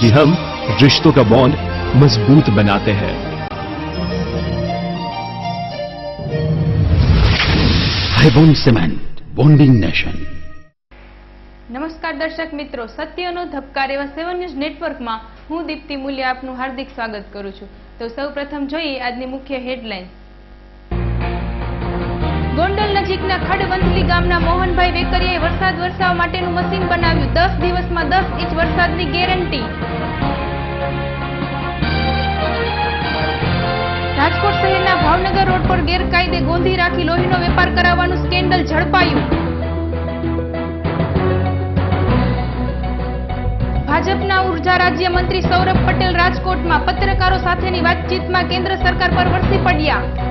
क्योंकि हम रिश्तों का बॉन्ड मजबूत बनाते हैं Hybon Cement, bonding nation. નમસ્કાર દર્શક મિત્રો સત્યનો ધબકાર એવા સેવન ન્યૂઝ નેટવર્કમાં હું દીપ્તિ મૂલ્ય આપનું હાર્દિક સ્વાગત કરું છું તો સૌપ્રથમ જોઈએ આજની મુખ્ય હેડલાઇન ગોંડલ નજીકના ખડવંથલી ગામના મોહનભાઈ વેકરિયાએ વરસાદ વરસાવવા માટેનું મશીન બનાવ્યું. દસ દિવસમાં દસ ઇંચ વરસાદની ગેરંટી. રાજકોટ શહેરના ભાવનગર રોડ પર ગેરકાયદે ગોંધી રાખી લોહીનો વેપાર કરાવવાનું સ્કેન્ડલ ઝડપાયું. ભાજપના ઊર્જા રાજ્યમંત્રી સૌરભ પટેલ રાજકોટમાં પત્રકારો સાથેની વાતચીતમાં કેન્દ્ર સરકાર પર વરસી પડ્યા.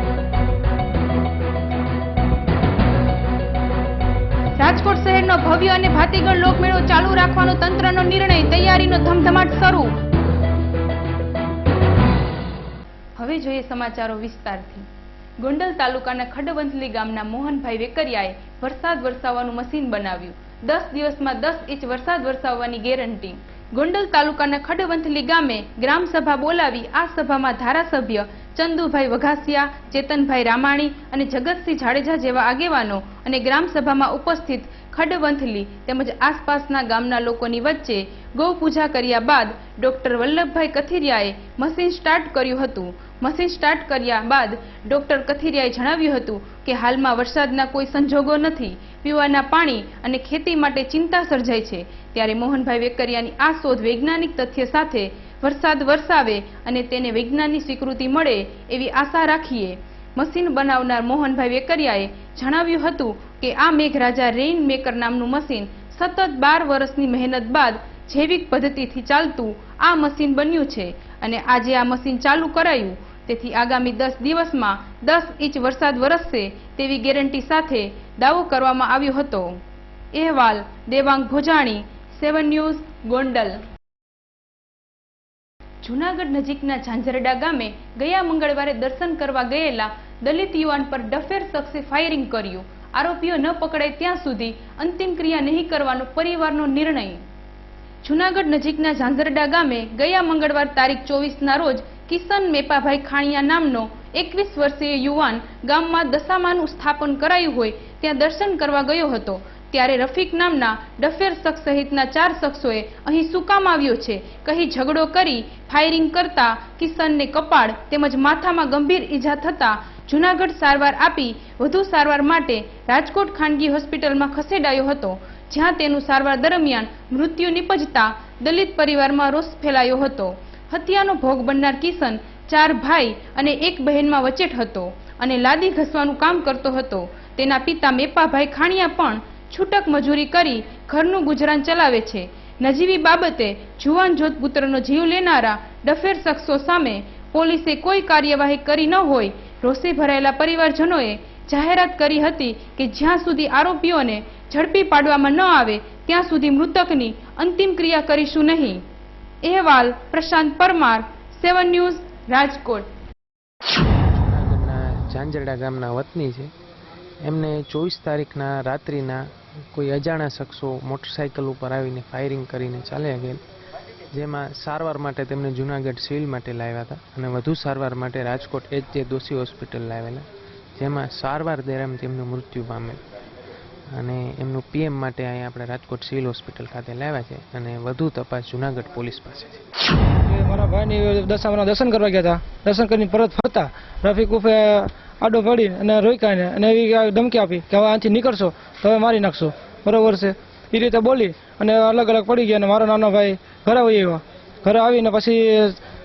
રાજકોટ શહેરનો ભવ્ય અને ભાતીગળ લોકમેળો ચાલુ રાખવાનો તંત્રનો નિર્ણય, તૈયારીનો ધમધમાટ શરૂ. હવે જોઈએ સમાચારો વિસ્તારથી. ગોંડલ તાલુકાના ખડવંથલી ગામના મોહનભાઈ વેકરિયાએ વરસાદ વરસાવવાનું મશીન બનાવ્યું. દસ દિવસમાં દસ ઇંચ વરસાદ વરસાવવાની ગેરંટી. ગોંડલ તાલુકાના ખડવંથલી ગામે ગ્રામસભા બોલાવી આ સભામાં ધારાસભ્ય ચંદુભાઈ વઘાસિયા, ચેતનભાઈ રામાણી અને જગતસિંહ જાડેજા જેવા આગેવાનો અને ગ્રામસભામાં ઉપસ્થિત ખડવંથલી તેમજ આસપાસના ગામના લોકોની વચ્ચે ગૌ પૂજા કર્યા બાદ ડોક્ટર વલ્લભભાઈ કથિરિયાએ મશીન સ્ટાર્ટ કર્યું હતું. મશીન સ્ટાર્ટ કર્યા બાદ ડોક્ટર કથિરિયાએ જણાવ્યું હતું કે હાલમાં વરસાદના કોઈ સંજોગો નથી. પીવાના પાણી અને ખેતી માટે ચિંતા સર્જાય છે. ત્યારે મોહનભાઈ વેકરિયાની આ શોધ વૈજ્ઞાનિક તથ્ય સાથે વરસાદ વરસાવે અને તેને વૈજ્ઞાનિક સ્વીકૃતિ મળે એવી આશા રાખીએ. મશીન બનાવનાર મોહનભાઈ વેકરિયાએ જણાવ્યું હતું કે આ મેઘરાજા રેઇન મેકર નામનું મશીન સતત બાર વર્ષની મહેનત બાદ જૈવિક પદ્ધતિથી ચાલતું આ મશીન બન્યું છે અને આજે આ મશીન ચાલુ કરાયું. તેથી આગામી દસ દિવસમાં દસ ઇંચ વરસાદ વરસશે તેવી ગેરંટી સાથે દાવો કરવામાં આવ્યો હતો. અહેવાલ દેવાંગ ભોજાણી, સેવન ન્યૂઝ, ગોંડલ. જૂનાગઢ નજીકના ઝાંઝરડા ગામે ગયા મંગળવારે દર્શન કરવા ગયેલા દલિત યુવાન પર ડફેર શખ્સે ફાયરિંગ કર્યું. આરોપીઓ ન પકડાય ત્યાં સુધી અંતિમ ક્રિયા નહીં કરવાનો પરિવારનો નિર્ણય. જૂનાગઢ નજીકના ઝાંઝરડા ગામે ગયા મંગળવાર તારીખ ચોવીસના રોજ કિશન મેપાભાઈ ખાણિયા નામનો એકવીસ વર્ષીય યુવાન ગામમાં દશામાનું સ્થાપન કરાયું હોય ત્યાં દર્શન કરવા ગયો હતો. ત્યારે રફીક નામના ડફેર શખ્સ સહિતના ચાર શખ્સોએ અહીં શું કામ આવ્યો છે. કહી ઝઘડો કરી, ફાયરિંગ કરતા કિશનને કપાળ તેમજ માથામાં ગંભીર ઈજા થતા જૂનાગઢ સારવાર આપી, વધુ સારવાર માટે રાજકોટ ખાનગી હોસ્પિટલમાં ખસેડાયો હતો, જ્યાં તેનું સારવાર દરમિયાન મૃત્યુ નિપજતા દલિત પરિવારમાં રોષ ફેલાયો હતો. હત્યાનો ભોગ બનનાર કિશન ચાર ભાઈ અને એક બહેનમાં વચેટ હતો અને લાદી ઘસવાનું કામ કરતો હતો. તેના પિતા મેપાભાઈ ખાણિયા પણ છૂટક મજૂરી કરી ઘરનું ગુજરાન ચલાવે છે. નજીવી બાબતે જુવાન જોધપુત્રનો જીવ લેનારા ડફેર શખ્સો સામે પોલીસે કોઈ કાર્યવાહી કરી ન હોય, રોષે ભરાયેલા પરિવારજનોએ જાહેરાત કરી હતી કે જ્યાં સુધી આરોપીઓને ઝડપી પાડવામાં ન આવે, ત્યાં સુધી મૃતકની અંતિમ ક્રિયા કરીશું નહીં. અહેવાલ પ્રશાંત પરમાર, સેવન ન્યૂઝ, રાજકોટ. ઝાંઝરડા ગામના વતની છે. એમને ચોવીસ તારીખના રાત્રિના કોઈ અજાણ્યા શખ્સો મોટરસાઇકલ ઉપર આવીને ફાયરિંગ કરીને ચાલ્યા ગયા જેમાં સારવાર માટે તેમને જૂનાગઢ સિવિલ માટે લાવ્યા હતા અને વધુ સારવાર માટે રાજકોટ એચ જે દોશી હોસ્પિટલ લાવેલા, જેમાં સારવાર દરમિયાન તેમનું મૃત્યુ પામેલ. અને એમનું પીએમ માટે અહીંયા આપણે રાજકોટ સિવિલ હોસ્પિટલ ખાતે લાવ્યા છે અને વધુ તપાસ જૂનાગઢ પોલીસ પાસે છે. મારા ભાઈની દશામાના દર્શન કરવા ગયા હતા. દર્શન કરીને પરત ફરતા. રફીક ઉફે આડો પડી અને રોક્યાને અને એવી ધમકી આપી કે હવે આથી નીકળશો, તો હવે મારી નાખશો. બરોબર છે. એ રીતે બોલી અને અલગ અલગ પડી ગયા અને મારો નાનો ભાઈ ઘરે આવી આવ્યો. ઘરે આવીને પછી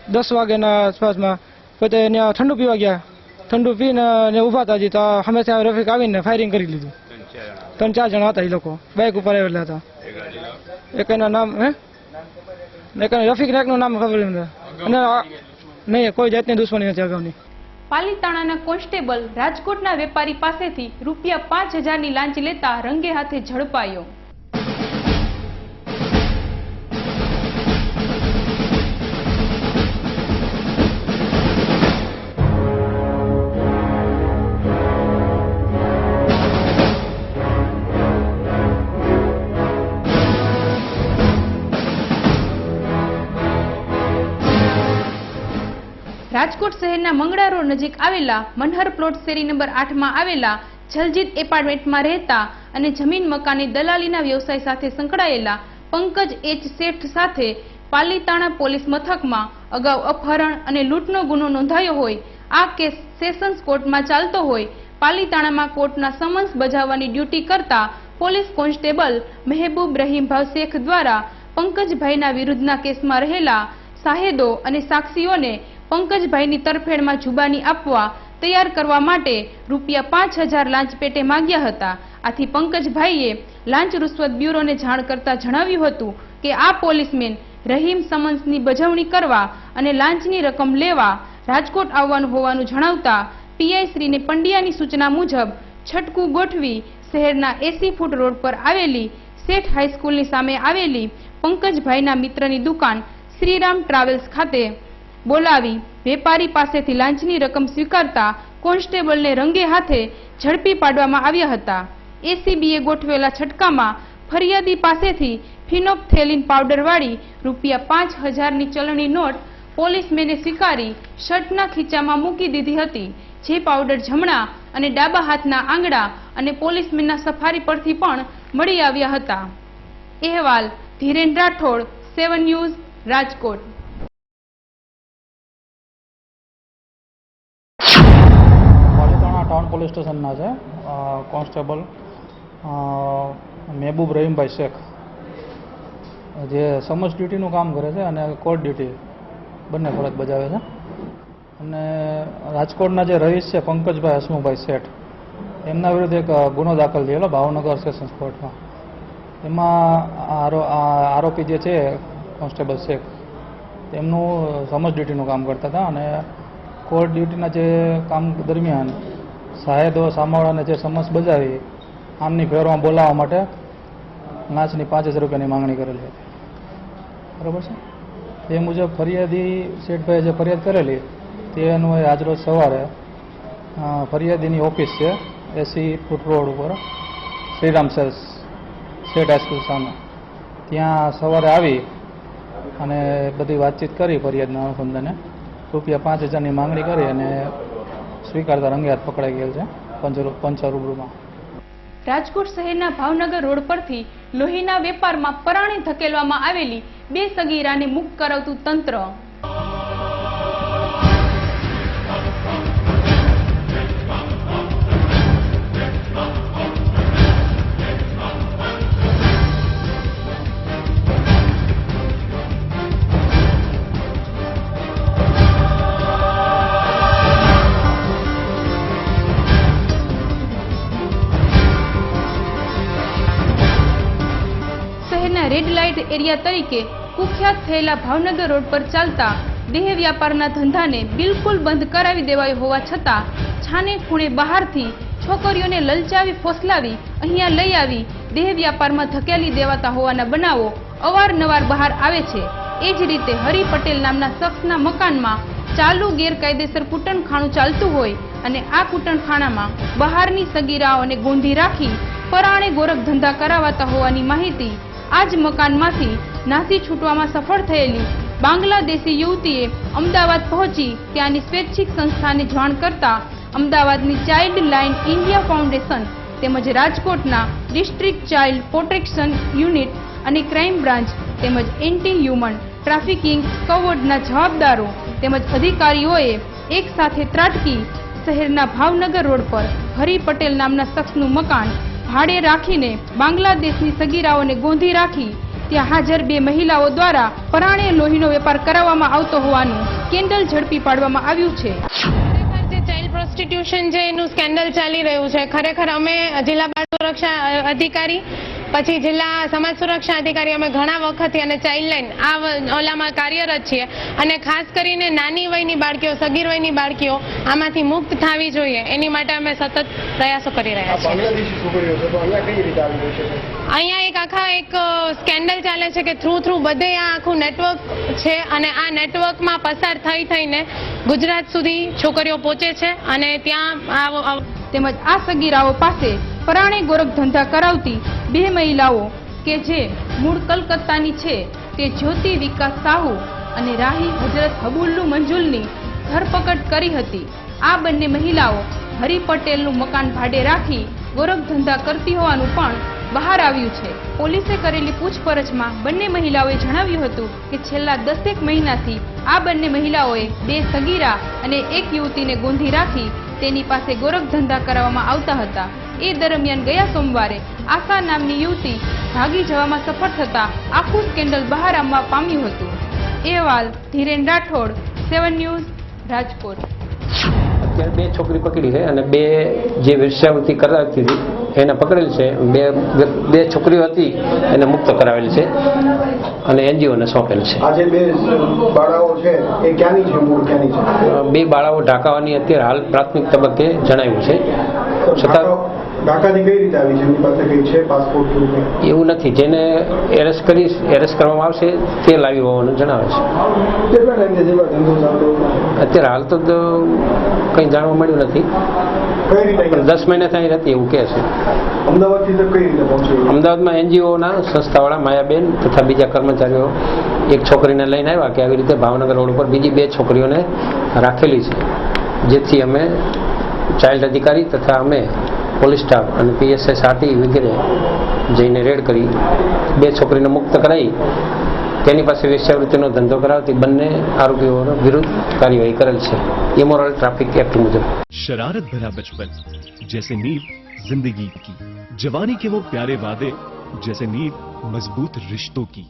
દસ વાગ્યાના આસપાસમાં પોતે ત્યાં ઠંડુ પીવા ગયા. ઠંડુ પીને ઊભા હતા હજી તો હંમેશા રફીક આવીને ફાયરિંગ કરી લીધું. ત્રણ ચાર જણા હતા એ લોકો. બાઇક ઉપર આવેલા હતા. એક એના નામ, હે? એક રફીક નાયકનું નામ ખબર અને નહીં, કોઈ જાતની દુશ્મની નથી અગાઉની. પાલીતાણાના કોન્સ્ટેબલ રાજકોટના વેપારી પાસેથી રૂપિયા પાંચ હજારની લાંચ લેતા રંગે હાથે ઝડપાયો. રાજકોટ શહેરના મંગળા રોડ નજીક આવેલા મનહર પ્લોટ શેરી નંબર આઠમાં આવેલા જલજીત એપાર્ટમેન્ટમાં રહેતા અને જમીન મકાની દલાલીના વ્યવસાય સાથે સંકળાયેલા પંકજ એચ શેઠ સાથે પાલીતાણા પોલીસ મથકમાં અગાઉ અપહરણ અને લૂંટનો ગુનો નોંધાયો હોય, આ કેસ સેશન્સ કોર્ટમાં ચાલતો હોય, પાલીતાણામાં કોર્ટના સમન્સ બજાવવાની ડ્યુટી કરતા પોલીસ કોન્સ્ટેબલ મહેબૂબ રહીમ શેખ દ્વારા પંકજભાઈના વિરુદ્ધના કેસમાં રહેલા સાહેદો અને સાક્ષીઓને પંકજભાઈની તરફેણમાં જુબાની આપવા તૈયાર કરવા માટે રૂપિયા પાંચ હજાર લાંચ પેટે માંગ્યા હતા. આથી પંકજભાઈએ લાંચ રૂશ્વત બ્યુરોને જાણ કરતા જણાવ્યું હતું કે આ પોલીસમેન રહીમ સમન્સની બજવણી કરવા અને લાંચની રકમ લેવા રાજકોટ આવવાનું હોવાનું જણાવતા પીઆઈ શ્રીને પંડ્યાની સૂચના મુજબ છટકું ગોઠવી શહેરના એસી ફૂટ રોડ પર આવેલી શેઠ હાઈસ્કૂલની સામે આવેલી પંકજભાઈના મિત્રની દુકાન શ્રીરામ ટ્રાવેલ્સ ખાતે બોલાવી વેપારી પાસેથી લાંચની રકમ સ્વીકારતા કોન્સ્ટેબલને રંગે હાથે ઝડપી પાડવામાં આવ્યા હતા. એસીબીએ ગોઠવેલા છટકામાં ફરિયાદી પાસેથી ફિનોપથેલિન પાવડરવાળી રૂપિયા પાંચ હજારની ચલણી નોટ પોલીસમેને સ્વીકારી શર્ટના ખીચામાં મૂકી દીધી હતી. જે પાવડર જમણા અને ડાબા હાથના આંગળા અને પોલીસમેનના સફારી પરથી પણ મળી આવ્યા હતા. અહેવાલ Dhiren Rathod, seven news, Rajkot. Town police સ્ટેશનના છે. કોન્સ્ટેબલ મહેબૂબ રહીમભાઈ શેખ. જે સમજ ડ્યુટીનું કામ કરે છે અને કોર્ટ ડ્યુટી બંને ફરજ બજાવે છે. અને રાજકોટના જે રહીશ છે પંકજભાઈ હસમુભાઈ શેઠ, એમના વિરુદ્ધ એક ગુનો દાખલ થયેલો ભાવનગર સેશન્સ કોર્ટમાં. એમાં આરોપી જે છે કોન્સ્ટેબલ શેખ, તેમનું સમજ ડ્યુટીનું કામ કરતા હતા અને કોર્ટ ડ્યુટીના જે કામ દરમિયાન સાહેદો સામાવાળાને જે સમસ બજાવી, આમની ફેરમાં બોલાવવા માટે લાંચની પાંચ હજાર રૂપિયાની માંગણી કરેલી હતી. બરાબર છે? તે મુજબ ફરિયાદી શેઠભાઈએ જે ફરિયાદ કરેલી તેનું એ આજરોજ સવારે ફરિયાદીની ઓફિસ છે, એસી ફૂટ રોડ ઉપર, શ્રીરામ સેલ્સ શેઠ હાઈસ્કૂલ સામે. ત્યાં સવારે આવી અને બધી વાતચીત કરી ફરિયાદના અનુસંધાને. રૂપિયા પાંચ હજારની માંગણી કરી અને સ્વીકારતા રંગે હાથ પકડાઈ ગયેલ છે. પંચર રૂબરૂમાં રાજકોટ શહેરના ભાવનગર રોડ પરથી લોહીના વેપારમાં પરાણે ધકેલવામાં આવેલી બે સગીરાને મુક્ત કરાવતું તંત્ર. શહેરના રેડ એરિયા તરીકે કુખ્યાત થયેલા ભાવનગર રોડ પર ચાલતા દેહ વ્યાપારના ધંધાને બિલકુલ બંધ કરાવી દેવાયો હોવા છતાં છાને ખૂણે બહારથી છોકરીઓને લલચાવી ફોસલાવી અહીંયા લઈ આવી દેહ વ્યાપારમાં ધકેલી દેવાતા હોવાના બનાવો અવારનવાર બહાર આવે છે. એ જ રીતે હરિ પટેલ નામના શખ્સના મકાનમાં ચાલુ ગેરકાયદેસર કૂટણખાણું ચાલતું હોય અને આ કૂટણખાણામાં બહારની સગીરાઓને ગોંધી રાખી પરાણે ગોરખ ધંધા કરાવાતા હોવાની માહિતી આ જ મકાનમાંથી નાસી છૂટવામાં સફળ થયેલી બાંગ્લાદેશી યુવતીએ અમદાવાદ પહોંચી ત્યાંની સ્વૈચ્છિક સંસ્થાને જાણ કરતા અમદાવાદની ચાઇલ્ડ લાઇન ઇન્ડિયા ફાઉન્ડેશન તેમજ રાજકોટના ડિસ્ટ્રિક્ટ ચાઇલ્ડ પ્રોટેક્શન યુનિટ અને ક્રાઇમ બ્રાન્ચ તેમજ એન્ટી હ્યુમન ટ્રાફિકિંગ સ્કવોર્ડના જવાબદારો તેમજ અધિકારીઓએ એક સાથે ત્રાટકી શહેરના ભાવનગર રોડ પર હરિ પટેલ નામના શખ્સનું મકાન ભાડે રાખીને બાંગ્લાદેશની સગીરાઓને ગોંધી રાખી ત્યાં હાજર બે મહિલાઓ દ્વારા પરાણે લોહીનો વેપાર કરાવવામાં આવતો હોવાનું કેન્ડલ ઝડપી પાડવામાં આવ્યું છે. પ્રોસ્ટિટ્યુશન છે, એનું સ્કેન્ડલ ચાલી રહ્યું છે. ખરેખર અમે જિલ્લા બાળ સુરક્ષા અધિકારી પછી જિલ્લા સમાજ સુરક્ષા અધિકારી અમે ઘણા વખતથી અને ચાઇલ્ડ લાઇન આ ઓલામાં કાર્યરત છીએ. અને ખાસ કરીને નાની વયની બાળકીઓ સગીર વયની બાળકીઓ આમાંથી મુક્ત થવી જોઈએ. એની માટે અમે સતત પ્રયાસો કરી રહ્યા છીએ. અહીંયા એક આખા એક સ્કેન્ડલ ચાલે છે કે થ્રુ થ્રુ બધે આ આખું નેટવર્ક છે અને આ નેટવર્કમાં પસાર થઈ થઈને ગુજરાત સુધી છોકરીઓ પહોંચે છે અને ત્યાં તેમજ આ સગીરાઓ પાસે પરાણે ગોરખ ધંધા કરાવતી બે મહિલાઓ કે જે મૂળ કલકત્તાની છે, તે જ્યોતિ વિકાસ સાહુ અને રાહી હજરત હબુલ્લુ મંજુલની ધરપકડ કરી હતી. આ બંને મહિલાઓ હરિ પટેલનું મકાન ભાડે રાખી ગોરખ ધંધા કરતી હોવાનું પણ બહાર આવ્યું છે. પોલીસે કરેલી પૂછપરછમાં બંને મહિલાઓએ જણાવ્યું હતું કે છેલ્લા દસેક મહિનાથી આ બંને મહિલાઓએ બે સગીરા અને એક યુવતીને ગોંધી રાખી તેની પાસે ગોરખ ધંધા કરાવવામાં આવતા હતા. એ દરમિયાન ગયા સોમવારે આશા નામની યુવતી ભાગી જવામાં સફળ થતા આખું સ્કેન્ડલ બહાર આવવા પામ્યું હતું. અહેવાલ ધીરેન રાઠોડ સેવન ન્યૂઝ રાજકોટ. અત્યારે બે છોકરી પકડી છે અને બે જે વેશ્યાવૃત્તિ કરાવતી હતી એને પકડેલ છે. બે બે છોકરીઓ હતી એને મુક્ત કરાવેલ છે અને એનજીઓને સોંપેલ છે. આજે બે બાળાઓ છે એ ક્યાંની છે? મૂળ ક્યાંની છે? બે બાળાઓ ઢાકાવાની અત્યારે હાલ પ્રાથમિક તબક્કે જણાવ્યું છે. છતાં ઢાકા- કઈ રીતે આવી છે? એમની પાસે કઈ છે પાસપોર્ટ એવું નથી. જેને એરેસ્ટ કરી એરેસ્ટ કરવામાં આવશે તે લાવ્યું હોવાનું જણાવે છે? અત્યારે હાલ તો કંઈ જાણવા મળ્યું નથી. દસ મહિના ત્યાં રહેતી એવું કહે છે. અમદાવાદમાં એનજીઓના સંસ્થાવાળા માયાબેન તથા બીજા કર્મચારીઓ એક છોકરીને લઈને આવ્યા કે આવી રીતે ભાવનગર રોડ ઉપર બીજી બે છોકરીઓને રાખેલી છે. જેથી અમે ચાઇલ્ડ અધિકારી તથા અમે પોલીસ સ્ટાફ અને પીએસએસ આરટી વગેરે જઈને રેડ કરી બે છોકરીને મુક્ત કરાવી તેની પાસે વેશ્યાવૃત્તિનો ધંધો કરાવતી બંને આરોપીઓ વિરુદ્ધ કાર્યવાહી કરેલ છે ઇમોરલ ટ્રાફિક એક્ટ મુજબ शरारत भरा बचपन जैसे नींव जिंदगी की जवानी के वो प्यारे वादे जैसे नींव मजबूत रिश्तों की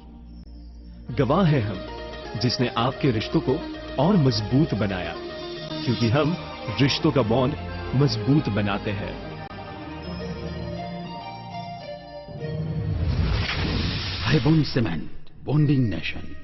गवाह है हम जिसने आपके रिश्तों को और मजबूत बनाया क्योंकि हम रिश्तों का बॉन्ड मजबूत बनाते हैं Highbone Cement, bonding nation.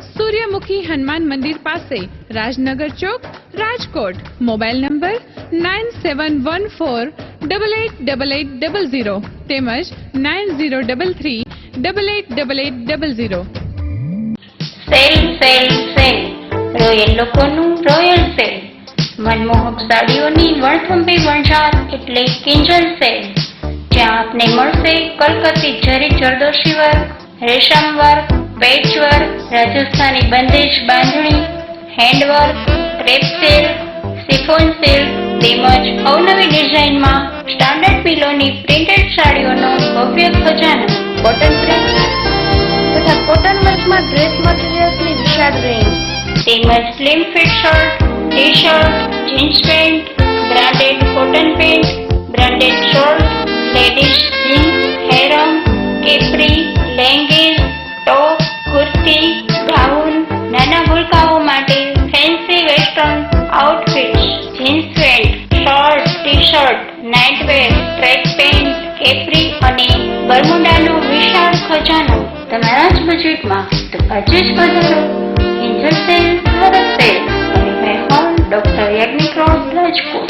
Suryamukhi Hanuman મંદિર પાસે Rajnagar chowk, Rajkot. Mobile number nine seven one four double eight double eight double zero તેમજ nine zero double three double eight double eight double zero. મનમોહક સાડીઓની વણથંભી વણઝાર એટલે Kinjal cell. જ્યાં આપને મળશે કલકત્તી zari zardozi work રેશમ work work Rajasthani bandhej bandhani handwork crepe cell chiffon સેલ તેમજ અવનવી ડિઝાઇનમાં સ્ટાન્ડર્ડ પિલોની પ્રિન્ટેડ સાડીઓનો ભવ્ય ખજાનો કોટન પ્રિન્ટ. તથા કોટન વર્કમાં ડ્રેસ મટીરિયલ્સની વિશાળ રેન્જ. તેમજ slim fit shirt T shirt jeans pant branded cotton pant branded shirt ladies jeans harem capri leggings top kurti brown નાના ભૂલકાઓ માટે fancy western outfits jeans pant shirt T shirt nightwear track pant capri અને બરમુડાનો વિશાળ ખજાનો. તમારા જ બજેટમાં તો આજે જ પધારો એન્જલ સેલ ભારત સેલ અને મેં ડોક્ટર યજ્ઞિક રોડ રાજકોટ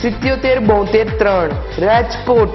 સિત્યોતેર બોતેર ત્રણ Rajkot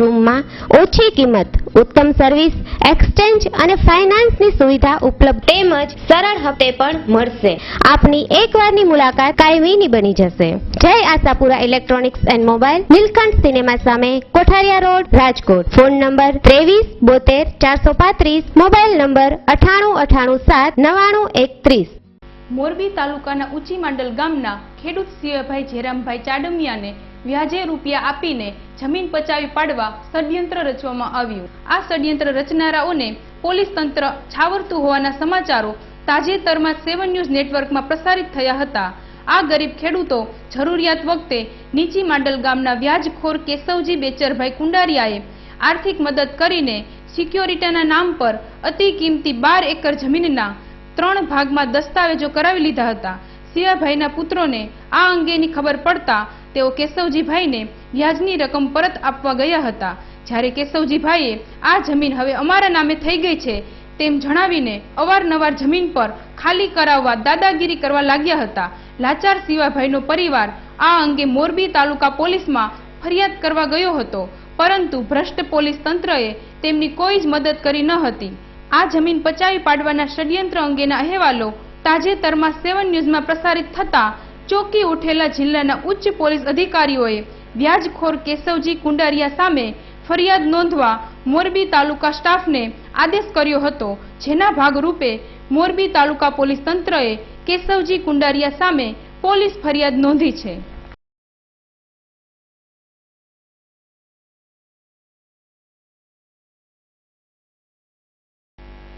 શોરૂમમાં ઓછી કિંમત, ઉત્તમ સર્વિસ, એક્સચેન્જ અને ફાઇનાન્સની સુવિધા ઉપલબ્ધ તેમજ સરળ હપ્તે પણ મળશે. આપની એકવારની મુલાકાત કાયમીની બની જશે. Jai Ashapura electronics and mobile Nilkanth cinema સામે Kothariya road, Rajkot. Phone number ત્રેવીસ બોતેર ચારસો પાંત્રીસ મોબાઈલ નંબર અઠાણું અઠાણું સાત નવાણું એકત્રીસ. મોરબી તાલુકાના ઉચી માંડલ ગામના ખેડૂત સિંહભાઈ જેરામભાઈ ચાડમિયાને વ્યાજે રૂપિયા આપીને જમીન પચાવી પાડવા ષડયંત્ર રચવામાં આવ્યું. આ ષડયંત્ર રચનારાઓને પોલીસ તંત્ર છાવરતું હોવાના સમાચારો તાજેતરમાં સેવન ન્યૂઝ નેટવર્કમાં પ્રસારિત થયા હતા. આ ગરીબ ખેડૂતો જરૂરિયાત વખતે નીચી માંડલ ગામના વ્યાજખોર કેશવજી બેચરભાઈ કુંડારિયાએ આર્થિક મદદ કરીને સિક્યોરિટીના નામ પર અતિ કિંમતી બાર એકર જમીનના ત્રણ ભાગમાં દસ્તાવેજો કરાવી લીધા હતા. સિયાભાઈના પુત્રોને આ અંગેની ખબર પડતા તેઓ કેશવજીભાઈને વ્યાજની રકમ પરત આપવા ગયા હતા. જ્યારે કેશવજીભાઈએ, આ જમીન હવે અમારા નામે થઈ ગઈ છે, તેમ જણાવીને અવારનવાર જમીન પર ખાલી કરાવવા દાદાગીરી કરવા લાગ્યા હતા. લાચાર સિવાભાઈનો પરિવાર આ અંગે મોરબી તાલુકા પોલીસમાં ફરિયાદ કરવા ગયો હતો. પરંતુ ભ્રષ્ટ પોલીસ તંત્રએ તેમની કોઈ જ મદદ કરી ન હતી. આ જમીન પચાવી પાડવાના ષડયંત્ર અંગેના અહેવાલો તાજેતરમાં સેવન ન્યૂઝમાં પ્રસારિત થતા ચોકી ઉઠેલા જિલ્લાના ઉચ્ચ પોલીસ અધિકારીઓએ વ્યાજખોર કેશવજી કુંડારિયા સામે ફરિયાદ નોંધવા મોરબી તાલુકા સ્ટાફને આદેશ કર્યો હતો. જેના ભાગરૂપે મોરબી તાલુકા પોલીસ તંત્રએ કેશવજી કુંડારિયા સામે પોલીસ ફરિયાદ નોંધી છે.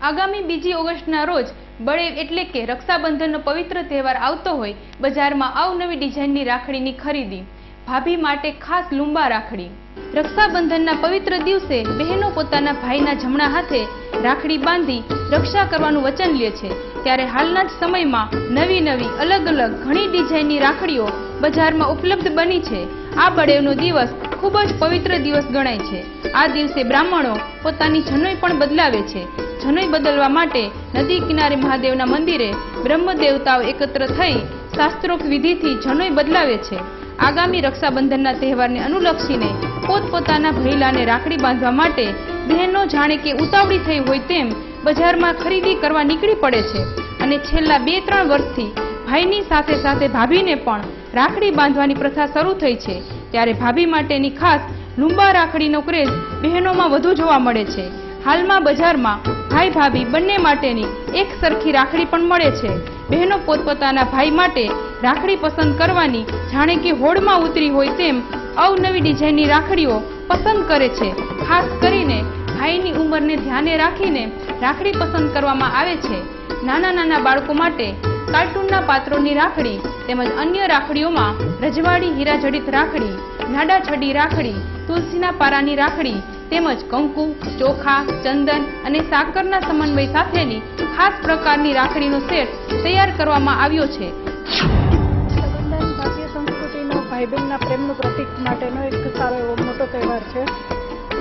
આગામી બીજી ઓગસ્ટના રોજ બળે એટલે કે રક્ષાબંધનનો પવિત્ર તહેવાર આવતો હોય, બજારમાં અવનવી ડિઝાઇનની રાખડીની ખરીદી, ભાભી માટે ખાસ લુંબા રાખડી. રક્ષાબંધનના પવિત્ર દિવસે બહેનો પોતાના ભાઈના જમણા હાથે રાખડી બાંધી રક્ષા કરવાનું વચન લે છે. ત્યારે હાલના જ સમયમાં નવી નવી અલગ અલગ ઘણી ડિઝાઇનની રાખડીઓ બજારમાં ઉપલબ્ધ બની છે. આ બળેવનો દિવસ ખૂબ જ પવિત્ર દિવસ ગણાય છે. આ દિવસે બ્રાહ્મણો પોતાની જનોઈ પણ બદલાવે છે. જનોઈ બદલવા માટે નદી કિનારે મહાદેવના મંદિરે બ્રહ્મ દેવતાઓ એકત્ર થઈ શાસ્ત્રોક્ત વિધિથી જનોઈ બદલાવે છે. આગામી રક્ષાબંધનના તહેવારને અનુલક્ષીને પોતપોતાના ભૈલાને રાખડી બાંધવા માટે બહેનો જાણે કે ઉતાવળી થઈ હોય તેમ બજારમાં ખરીદી કરવા નીકળી પડે છે. અને છેલ્લા બે ત્રણ વર્ષથી ભાઈની સાથે સાથે ભાભીને પણ રાખડી બાંધવાની પ્રથા શરૂ થઈ છે. ત્યારે ભાભી માટેની ખાસ લુંબા રાખડીનો ક્રેઝ બહેનોમાં વધુ જોવા મળે છે. હાલમાં બજારમાં ભાઈ ભાભી બંને માટેની એક સરખી રાખડી પણ મળે છે. બહેનો પોતપોતાના ભાઈ માટે રાખડી પસંદ કરવાની જાણે કે હોડમાં ઉતરી હોય તેમ અવનવી ડિઝાઇનની રાખડીઓ પસંદ કરે છે. ખાસ કરીને ભાઈની ઉંમરને ધ્યાને રાખીને રાખડી પસંદ કરવામાં આવે છે. નાના નાના બાળકો માટે કાર્ટૂનના પાત્રોની રાખડી તેમજ અન્ય રાખડીઓમાં રજવાડી, હીરાજડિત રાખડી નાડા છડી રાખડી, તુલસીના પારાની રાખડી તેમજ કંકુ, ચોખા, ચંદન અને સાકરના સમન્વય સાથેની ખાસ પ્રકારની રાખડીનો સેટ તૈયાર કરવામાં આવ્યો છે. રક્ષાબંધન ભારતીય સંસ્કૃતિનો ભાઈ બહેનના પ્રેમનું પ્રતીક માટેનો એક સારો એવો મોટો તહેવાર છે.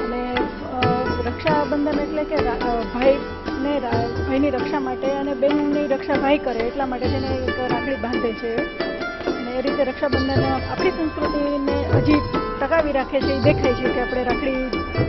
અને રક્ષાબંધન એટલે કે રા- રા- ભાઈની રક્ષા માટે અને બહેનની રક્ષા ભાઈ કરે એટલા માટે તેને એક રાખડી બાંધે છે. અને એ રીતે રક્ષાબંધન આપણી સંસ્કૃતિને હજી ટકાવી રાખે છે, એ દેખાય છે કે આપણે રાખડી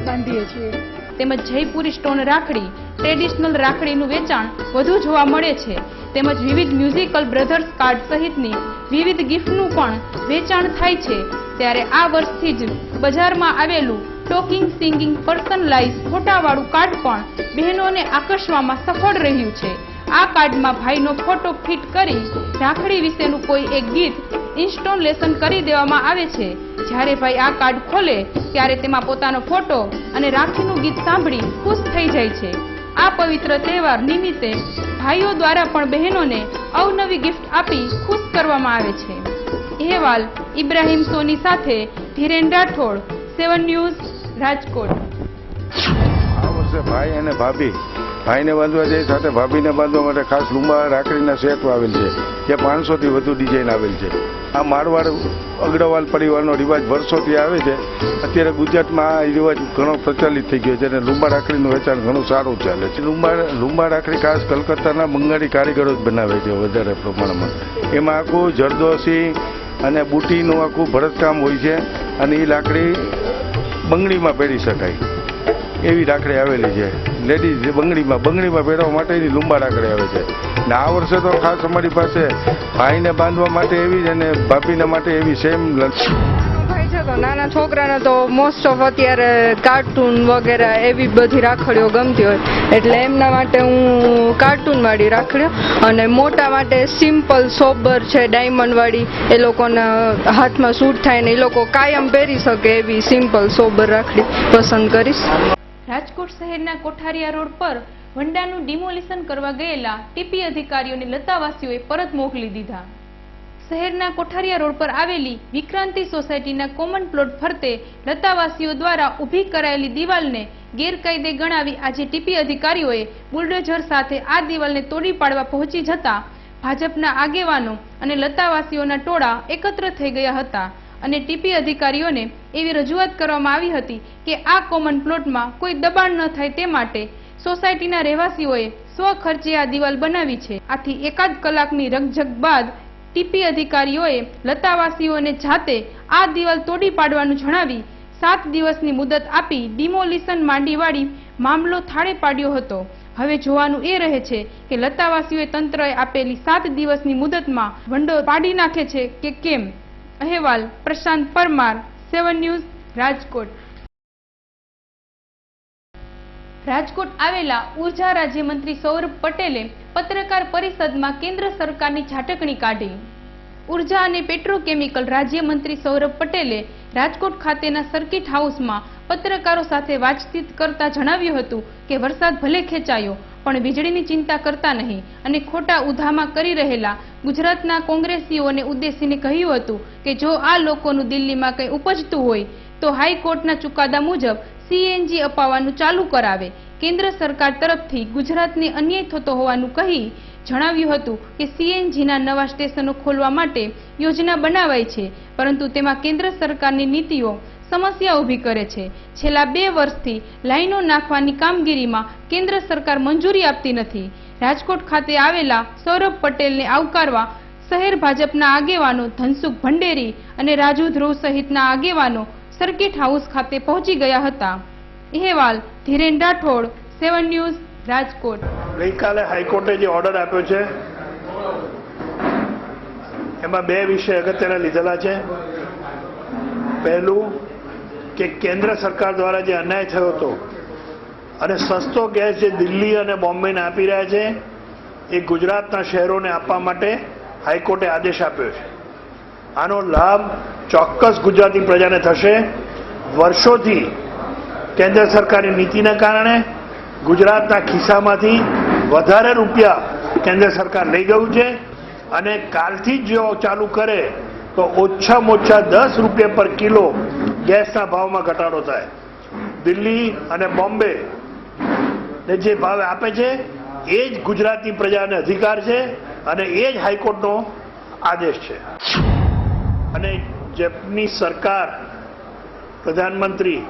બાંધીએ છીએ. તેમજ જયપુરી સ્ટોન રાખડી, ટ્રેડિશનલ રાખડીનું વેચાણ વધુ જોવા મળે છે. તેમજ વિવિધ મ્યુઝિકલ બ્રધર્સ કાર્ડ સહિતની વિવિધ ગિફ્ટનું પણ વેચાણ થાય છે. ત્યારે આ વર્ષથી જ બજારમાં આવેલું ટોકિંગ સિંગિંગ પર્સનલાઇઝ ફોટાવાળું કાર્ડ પણ બહેનોને આકર્ષવામાં સફળ રહ્યું છે. આ કાર્ડમાં ભાઈનો ફોટો ફિટ કરી રાખડી વિશેનું કોઈ એક ગીત ઇન્સ્ટોલેશન કરી દેવામાં આવે છે. જ્યારે ભાઈ આ કાર્ડ ખોલે, ત્યારે તેમાં પોતાનો ફોટો અને રાખીનું ગીત સાંભળી ખુશ થઈ જાય છે. આ પવિત્ર તહેવાર નિમિત્તે ભાઈઓ દ્વારા પણ બહેનોને અવનવી ગિફ્ટ આપી ખુશ કરવામાં આવે છે. અહેવાલ ઇબ્રાહિમ સોની સાથે ધીરેન રાઠોડ, સેવન ન્યૂઝ રાજકોટ. ભાઈ અને ભાભી, ભાઈને બાંધવા જાય, સાથે ભાભીને બાંધવા માટે ખાસ લુંબા રાખડીના સેટ આવેલ છે, જે પાંચસોથી વધુ ડિઝાઇન આવેલ છે. આ મારવાડ અગ્રવાલ પરિવારનો રિવાજ વર્ષોથી આવે છે. અત્યારે ગુજરાતમાં આ રિવાજ ઘણો પ્રચલિત થઈ ગયો છે અને લુંબા રાખડીનું વેચાણ ઘણું સારું ચાલે છે. લુંબા લુંબા રાખડી ખાસ કલકત્તાના બંગાળી કારીગરો જ બનાવે છે વધારે પ્રમાણમાં. એમાં આખું જરદોશી અને બુટીનું આખું ભરતકામ હોય છે અને એ લાકડી બંગડીમાં પહેરી શકાય. એવી રાખડી આવેલી છે. લેડીઝ બંગડીમાં બંગડીમાં પહેરવા માટેની લુંબા રાખડી આવે છે. ને આ વર્ષે તો ખાસ અમારી પાસે ભાઈને બાંધવા માટે એવી જ અને ભાભીને માટે એવી સેમ તો નાના છોકરાને તો મોસ્ટ ઓફ અત્યારે કાર્ટૂન વગેરે એવી બધી રાખડીઓ ગમતી હોય. એટલે એમના માટે હું કાર્ટૂનવાળી રાખડીઓ અને મોટા માટે સિમ્પલ સોબર છે ડાયમંડવાળી એ લોકોના હાથમાં સૂટ થાય ને એ લોકો કાયમ પહેરી શકે એવી સિમ્પલ સોબર રાખડી પસંદ કરીશ. રાજકોટ શહેરના કોઠારિયા રોડ પર વંડાનું ડિમોલિશન કરવા ગયેલા ટીપી અધિકારીઓને લતાવાસીઓએ પરત મોકલી દીધા. શહેરના કોઠારિયા રોડ પર આવેલી વિક્રાંતિ સોસાયટીના કોમન પ્લોટ ફરતે લતાવાસીઓ દ્વારા ઊભી કરાયેલી દિવાલને ગેરકાયદે ગણાવી આજે ટીપી અધિકારીઓએ બુલડોઝર સાથે આ દિવાલને તોડી પાડવા પહોંચી જતા ભાજપના આગેવાનો અને લતાવાસીઓના ટોળા એકત્ર થઈ ગયા હતા અને ટીપી અધિકારીઓને એવી રજૂઆત કરવામાં આવી હતી કે આ કોમન પ્લોટમાં કોઈ દબાણ ન થાય તે માટે સોસાયટીના રહેવાસીઓએ સ્વખર્ચે આ દિવાલ બનાવી છે. આથી એકાદ કલાકની રકઝક બાદ ટીપી અધિકારીઓએ લતાવાસીઓને જાતે આ દિવાલ તોડી પાડવાનું જણાવી સાત દિવસની મુદત આપી ડિમોલિશન માંડીવાળી મામલો થાળે પાડ્યો હતો. હવે જોવાનું એ રહે છે કે લતાવાસીઓએ તંત્રએ આપેલી સાત દિવસની મુદતમાં વંડો પાડી નાખે છે કે કેમ? અહેવાલ પ્રશાંત પરમાર, સેવન ન્યૂઝ, રાજકોટ. રાજકોટ આવેલા ઊર્જા રાજ્યમંત્રી સૌરભ પટેલે પત્રકાર પરિષદમાં કેન્દ્ર સરકારની ઝાટકણી કાઢી. ઊર્જા અને પેટ્રોકેમિકલ રાજ્યમંત્રી સૌરભ પટેલે રાજકોટ ખાતેના સર્કિટ હાઉસમાં પત્રકારો સાથે વાતચીત કરતા જણાવ્યું હતું કે વરસાદ ભલે ખેંચાયો, પણ વીજળીની ચિંતા કરતા નહીં અને ખોટા ઉધામાં કરી રહેલા ગુજરાતના કોંગ્રેસીઓને ઉદ્દેશીને કહ્યું હતું કે જો આ લોકોનું દિલ્હીમાં કંઈ ઉપજતું હોય, તો હાઈકોર્ટના ચુકાદા મુજબ સીએનજી અપાવવાનું ચાલુ કરાવે. કેન્દ્ર સરકાર તરફથી ગુજરાતને અન્યાય થતો હોવાનું કહી જણાવ્યું હતું કે સીએનજીના નવા સ્ટેશનો ખોલવા માટે યોજના બનાવાઈ છે, પરંતુ તેમાં કેન્દ્ર સરકારની નીતિઓ સમસ્યા ઊભી કરે છે. છેલ્લા બે વર્ષથી લાઈનો નાખવાની કામગીરીમાં કેન્દ્ર સરકાર મંજૂરી આપતી નથી. રાજકોટ ખાતે આવેલા સૌરભ પટેલને આવકારવા શહેર ભાજપના આગેવાનો ધનસુખ ભંડેરી અને રાજુ ધ્રુવ સહિતના આગેવાનો સર્કિટ હાઉસ ખાતે પહોંચી ગયા હતા. અહેવાલ, ધીરેન રાઠોડ, સેવન ન્યૂઝ, રાજકોટ. ગઈકાલે હાઈકોર્ટે જે ઓર્ડર આપ્યો છે, એમાં બે વિષય અગત્યના લીધેલા છે. પહેલું કે કેન્દ્ર સરકાર દ્વારા જે અન્યાય થયો હતો અને સસ્તો ગેસ જે દિલ્હી અને બોમ્બેને આપી રહ્યા છે, એ ગુજરાતના શહેરોને આપવા માટે હાઈકોર્ટે આદેશ આપ્યો છે. આનો લાભ ચોક્કસ ગુજરાતી પ્રજાને થશે. વર્ષોથી કેન્દ્ર સરકારની નીતિના કારણે ગુજરાતના ખિસ્સામાંથી વધારે રૂપિયા કેન્દ્ર સરકાર લઈ ગયું છે અને કાલથી જ જો ચાલુ કરે તો ઓછામાં ઓછા દસ રૂપિયા પર કિલો ગેસના ભાવમાં ઘટાડો થાય. દિલ્હી અને બોમ્બે ને જે ભાવે આપે છે, એ જ ગુજરાતની પ્રજાને અધિકાર છે અને એ જ હાઈકોર્ટનો આદેશ છે. અને જેપનીઝ સરકાર પ્રધાનમંત્રી,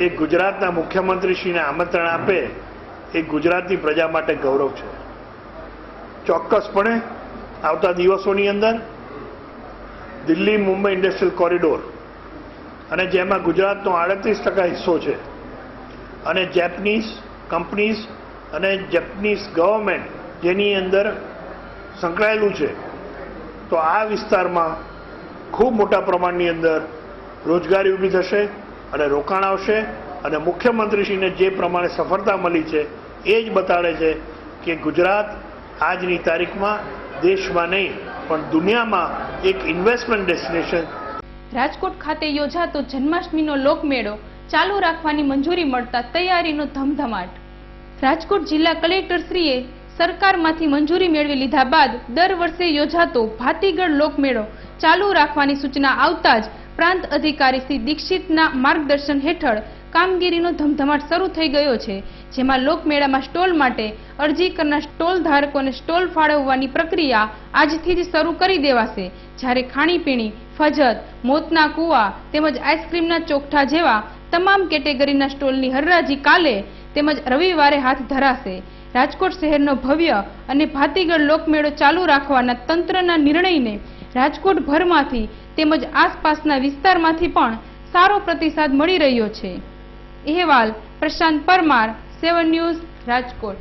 એ ગુજરાતના મુખ્યમંત્રીશ્રીને આમંત્રણ આપે, એ ગુજરાતની પ્રજા માટે ગૌરવ છે. ચોક્કસપણે આવતા દિવસોની અંદર દિલ્હી, મુંબઈ ઇન્ડસ્ટ્રીયલ કોરિડોર અને જેમાં ગુજરાતનો આડત્રીસ ટકા હિસ્સો છે અને જેપનીઝ કંપનીઝ અને જેપનીઝ ગવર્મેન્ટ જેની અંદર સંકળાયેલું છે, તો આ વિસ્તારમાં ખૂબ મોટા પ્રમાણની અંદર રોજગારી ઊભી થશે અને રોકાણ આવશે અને મુખ્યમંત્રીશ્રીને જે પ્રમાણે સફળતા મળી છે, એ જ બતાડે છે કે ગુજરાત આજની તારીખમાં દેશમાં નહીં, પણ દુનિયામાં એક ઇન્વેસ્ટમેન્ટ ડેસ્ટિનેશન રાજકોટ ખાતે યોજાતો જન્માષ્ટમીનો લોકમેળો ચાલુ રાખવાની મંજૂરી મળતા તૈયારીનો ધમધમાટ. રાજકોટ જિલ્લા કલેક્ટરશ્રીએ સરકારમાંથી મંજૂરી મેળવી લીધા બાદ દર વર્ષે યોજાતો ભાતીગઢ લોકમેળો ચાલુ રાખવાની સૂચના આવતા જ પ્રાંત અધિકારી શ્રી દીક્ષિતના માર્ગદર્શન હેઠળ કામગીરીનો ધમધમાટ શરૂ થઈ ગયો છે, જેમાં લોકમેળામાં સ્ટોલ માટે અરજી કરનાર સ્ટોલ ધારકોને સ્ટોલ ફાળવવાની પ્રક્રિયા આજથી જ શરૂ કરી દેવાશે. જ્યારે ખાણીપીણી, ફજત, મોતના કૂવા તેમજ આઈસ્ક્રીમના ચોકઠા જેવા તમામ કેટેગરીના સ્ટોલની હરરાજી કાલે તેમજ રવિવારે હાથ ધરાશે. રાજકોટ શહેરનો ભવ્ય અને ભાતીગળ લોકમેળો ચાલુ રાખવાના તંત્રના નિર્ણયને રાજકોટ ભરમાંથી તેમજ આસપાસના વિસ્તારમાંથી પણ સારો પ્રતિસાદ મળી રહ્યો છે. અહેવાલ પ્રશાંત પરમાર, સેવન ન્યૂઝ, રાજકોટ.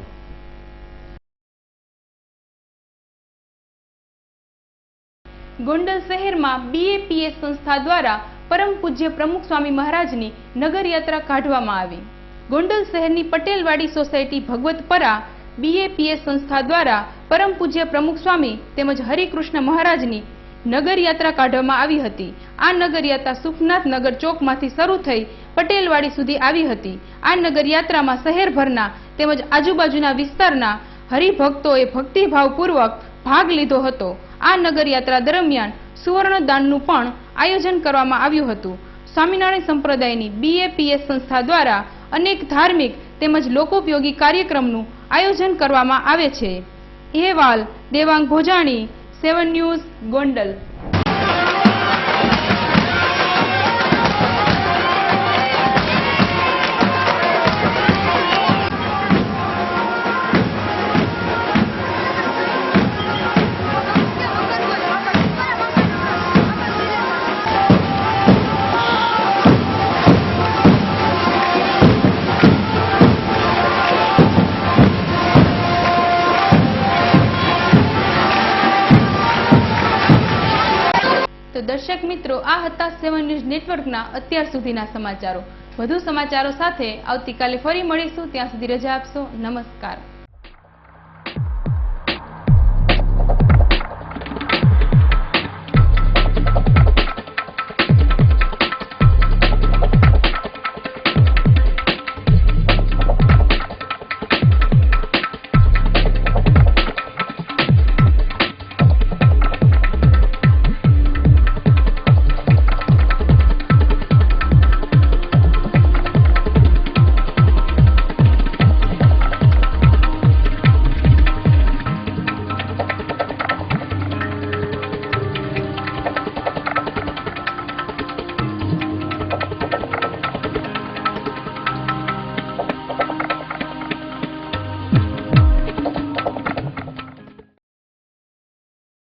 ગોંડલ શહેરમાં બીએપીએસ સંસ્થા દ્વારા પરમ પૂજ્ય પ્રમુખ સ્વામી મહારાજની નગરયાત્રા કાઢવામાં આવી. ગોંડલ શહેરની પટેલવાડી સોસાયટી ભગવતપરા બીએપીએસ સંસ્થા દ્વારા પરમ પૂજ્ય પ્રમુખ સ્વામી તેમજ હરિકૃષ્ણ મહારાજની નગરયાત્રા કાઢવામાં આવી હતી. આ નગરયાત્રા સુખનાથ નગર ચોકમાંથી શરૂ થઈ પટેલવાડી સુધી આવી હતી. આ નગરયાત્રામાં શહેરભરના તેમજ આજુબાજુના વિસ્તારના હરિભક્તોએ ભક્તિભાવપૂર્વક ભાગ લીધો હતો. આ નગરયાત્રા દરમિયાન સુવર્ણદાનનું પણ આયોજન કરવામાં આવ્યું હતું. સ્વામિનારાયણ સંપ્રદાયની બીએપીએસ સંસ્થા દ્વારા અનેક ધાર્મિક તેમજ લોકોપયોગી કાર્યક્રમનું આયોજન કરવામાં આવે છે. અહેવાલ, દેવાંગ ભોજાણી સેવન ન્યૂઝ ગોંડલ મિત્રો, આ હતા સેવન ન્યૂઝ નેટવર્કના અત્યાર સુધીના સમાચારો. વધુ સમાચારો સાથે આવતીકાલે ફરી મળીશું. ત્યાં સુધી રજા આપશો. નમસ્કાર.